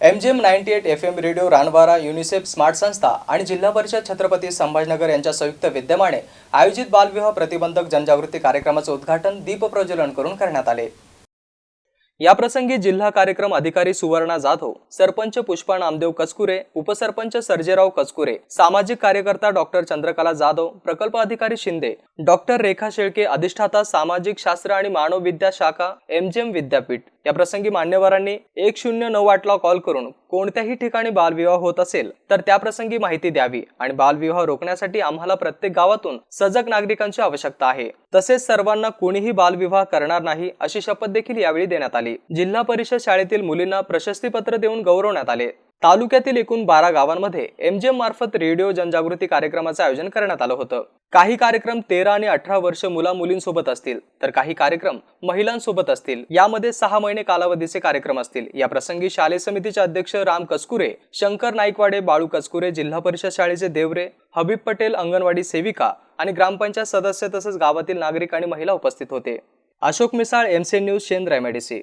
M G M ninety eight F M radio Ranvara UNICEF smart संस्था आणि जिल्हा परिषद छत्रपती संभाजनगर यांच्या संयुक्त विद्यमाने आयोजित बालविवाह प्रतिबंधक जनजागृती कार्यक्रमाचं उद्घाटन दीप प्रज्वलन करून करण्यात आले. याप्रसंगी जिल्हा कार्यक्रम अधिकारी सुवर्णा जाधव सरपंच पुष्पा नामदेव कस्कुरे उपसरपंच सर्जेराव कस्कुरे सामाजिक कार्यकर्ता डॉक्टर चंद्रकला जाधव प्रकल्प अधिकारी शिंदे डॉक्टर रेखा शेळके अधिष्ठाता सामाजिक शास्त्र आणि मानवविद्या शाखा एमजीएम विद्यापीठ. या प्रसंगी मान्यवरांनी एक शून्य नऊ आठला कॉल करून कोणत्याही ठिकाणी बालविवाह होत असेल तर त्याप्रसंगी माहिती द्यावी आणि बालविवाह रोखण्यासाठी आम्हाला प्रत्येक गावातून सजग नागरिकांची आवश्यकता आहे. तसेच सर्वांना कोणीही बालविवाह करणार नाही अशी शपथ देखील यावेळी देण्यात आली. जिल्हा परिषद शाळेतील मुलींना प्रशस्तीपत्र देऊन गौरवण्यात आले. तालुक्यातील एकूण बारा गावांमध्ये एमजीएम मार्फत रेडिओ जनजागृती कार्यक्रमाचं आयोजन करण्यात आलं होतं. काही कार्यक्रम तेरा आणि अठरा वर्ष मुला मुलींसोबत असतील तर काही कार्यक्रम महिलांसोबत असतील. यामध्ये सहा महिने कालावधीचे कार्यक्रम असतील. या प्रसंगी शालेय समितीचे अध्यक्ष राम कसकुरे शंकर नाईकवाडे बाळू कसकुरे जिल्हा परिषद शाळेचे देवरे हबीब पटेल अंगणवाडी सेविका आणि ग्रामपंचायत सदस्य तसेच गावातील नागरिक आणि महिला उपस्थित होते. Ashok Misal MC news Shendra MIDC